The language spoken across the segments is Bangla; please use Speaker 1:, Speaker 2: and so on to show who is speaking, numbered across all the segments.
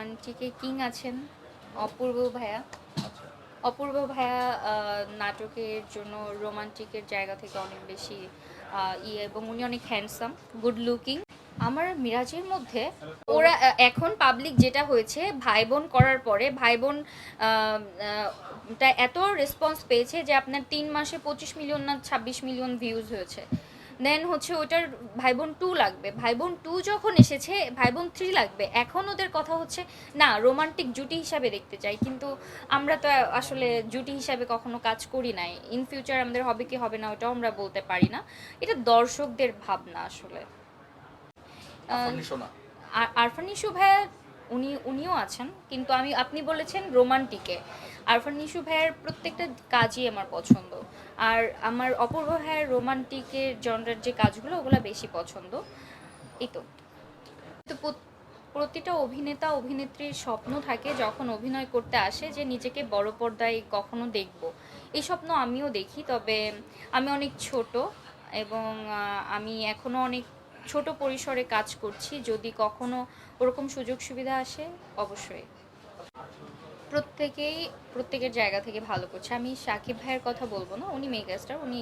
Speaker 1: রোমান্টিকে কিং আছেন অপূর্ব ভাইয়া
Speaker 2: আচ্ছা।
Speaker 1: অপূর্ব ভাইয়া নাটকের জন্য রোমান্টিকের জায়গা থেকে অনেক বেশি ইয়ে এবং উনি অনেক হ্যান্ডসাম গুড লুকিং আমার মিরাজের মধ্যে ওরা এখন পাবলিক যেটা হয়েছে ভাই বোন করার পরে ভাই বোন এত রেসপন্স পেয়েছে যে আপনার তিন মাসে পঁচিশ মিলিয়ন না ছাব্বিশ মিলিয়ন ভিউজ হয়েছে। দেন হচ্ছে ওটার ভাই বোন টু লাগবে। ভাই বোন টু যখন এসেছে ভাই বোন থ্রি লাগবে। এখন ওদের কথা হচ্ছে না রোমান্টিক জুটি হিসাবে দেখতে চাই। কিন্তু আমরা তো আসলে জুটি হিসাবে কখনো কাজ করি নাই। ইন ফিউচার আমাদের হবে কি হবে না ওটাও আমরা বলতে পারি না। এটা দর্শকদের ভাবনা আসলে। আরফান ইস্যু ভাইয়া উনি উনিও আছেন। কিন্তু আমি আপনি বলেছেন রোমান্টিকে আরফান ইস্যু ভাইয়ের প্রত্যেকটা কাজই আমার পছন্দ। আর আমার অপূর্ব ভাইয়ের রোমান্টিকের জনরার যে কাজগুলো, ওগুলো বেশি পছন্দ। এই তো। তো প্রতিটা অভিনেতা, অভিনেত্রীর স্বপ্ন থাকে যখন অভিনয় করতে আসে যে নিজেকে বড় পর্দায় কখনো দেখব। এই স্বপ্ন আমিও দেখি, তবে আমি অনেক ছোট এবং আমি এখনও অনেক ছোট পরিসরে কাজ করছি। যদি কখনো ওরকম সুযোগ সুবিধা আসে, অবশ্যই। প্রত্যেকেই, প্রত্যেকের জায়গা থেকে ভালো করছে। আমি সাকিব ভাইয়ের কথা বলব না, উনি মেগাস্টার উনি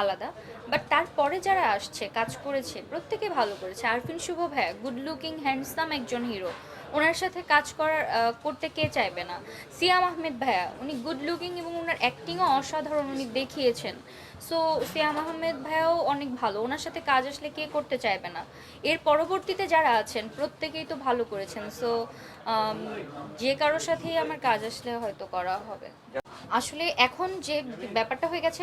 Speaker 1: আলাদা। বাট তারপরে যারা আসছে, কাজ করেছে, প্রত্যেকে ভালো করেছে। আরফিন শুভ ভাইয়া গুড লুকিং হ্যান্ডসাম একজন হিরো ওনার সাথে কাজ করার করতে কে চাইবে না? সিয়াম আহমেদ ভাইয়া, উনি গুড লুকিং এবং ওনার অ্যাক্টিংও অসাধারণ উনি দেখিয়েছেন। সো সিয়াম আহমেদ ভাইয়াও অনেক ভালো। ওনার সাথে কাজ আসলে কে করতে চাইবে না? এর পরবর্তীতে যারা আছেন, প্রত্যেকেই তো ভালো করেছেন। সো যে কারোর সাথেই আমার কাজ আসলে হয়তো করা হবে। আসলে এখন যে ব্যাপারটা হয়ে গেছে,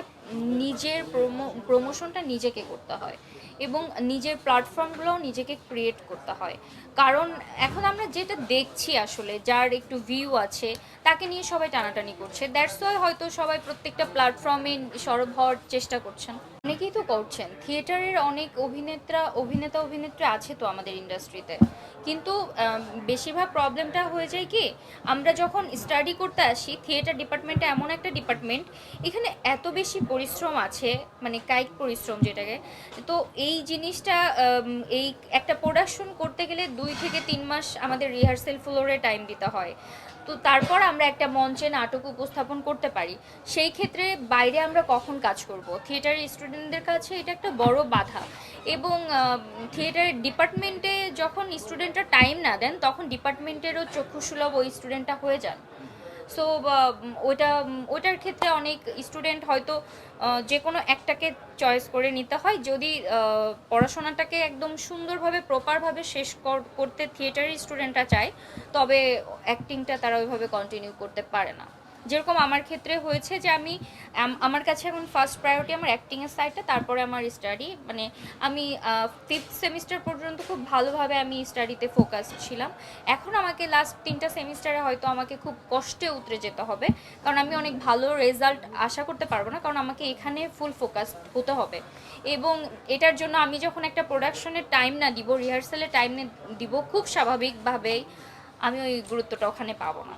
Speaker 1: নিজের প্রমো, প্রমোশনটা নিজেকে করতে হয় এবং নিজের প্ল্যাটফর্মগুলোও নিজেকে ক্রিয়েট করতে হয়। কারণ এখন আমরা যেটা দেখছি আসলে, যার একটু ভিউ আছে, তাকে নিয়ে সবাই টানাটানি করছে। দ্যাটস ওয়াই হয়তো সবাই প্রত্যেকটা প্ল্যাটফর্মে সরব হওয়ার চেষ্টা করছেন। অনেকেই তো করছেন। থিয়েটারের অনেক অভিনেতা অভিনেতা, অভিনেত্রী আছে তো আমাদের ইন্ডাস্ট্রিতে কিন্তু বেশিরভাগ প্রবলেমটা হয়ে যায় কি, আমরা যখন স্টাডি করতে আসি থিয়েটার ডিপার্টমেন্টটা এমন একটা ডিপার্টমেন্ট এখানে এত বেশি পরিশ্রম আছে মানে কায়িক পরিশ্রম যেটাকে, তো এই জিনিসটা এই একটা প্রোডাকশন করতে গেলে দুই থেকে তিন মাস আমাদের রিহার্সেল ফ্লোরে টাইম দিতে হয়। তো তারপর আমরা একটা মঞ্চে নাটক উপস্থাপন করতে পারি। সেই ক্ষেত্রে বাইরে আমরা কখন কাজ করব? থিয়েটারের স্টুডেন্টদের কাছে এটা একটা বড় বাধা। এবং থিয়েটার ডিপার্টমেন্টে যখন স্টুডেন্টরা টাইম না দেন, তখন ডিপার্টমেন্টেরও চক্ষুসুলভ ওই স্টুডেন্টটা হয়ে যান। সো ওটা, ওটার ক্ষেত্রে অনেক স্টুডেন্ট হয়তো যে কোনো একটাকে চয়েস করে নিতে হয়। যদি পড়াশোনাটাকে একদম সুন্দরভাবে প্রপারভাবে শেষ কর- করতে থিয়েটারের স্টুডেন্টরা চায়, তবে অ্যাক্টিংটা তারা ওইভাবে কন্টিনিউ করতে পারে না। যেরকম আমার ক্ষেত্রে হয়েছে যে আমি আমার কাছে এখন ফার্স্ট প্রায়োরিটি আমার অ্যাক্টিংয়ের সাইডটা তারপরে আমার স্টাডি মানে আমি ফিফথ সেমিস্টার পর্যন্ত খুব ভালোভাবে আমি স্টাডিতে ফোকাস ছিলাম। এখন আমাকে লাস্ট তিনটা সেমিস্টারে হয়তো আমাকে খুব কষ্টে উতরে যেতে হবে, কারণ আমি অনেক ভালো রেজাল্ট আশা করতে পারব না, কারণ আমাকে এখানে ফুল ফোকাস হতে হবে। এবং এটার জন্য আমি যখন একটা প্রোডাকশনের টাইম না দিব রিহার্সালে টাইম দিব, খুব স্বাভাবিকভাবেই আমি ওই গুরুত্বটা ওখানে পাবো না।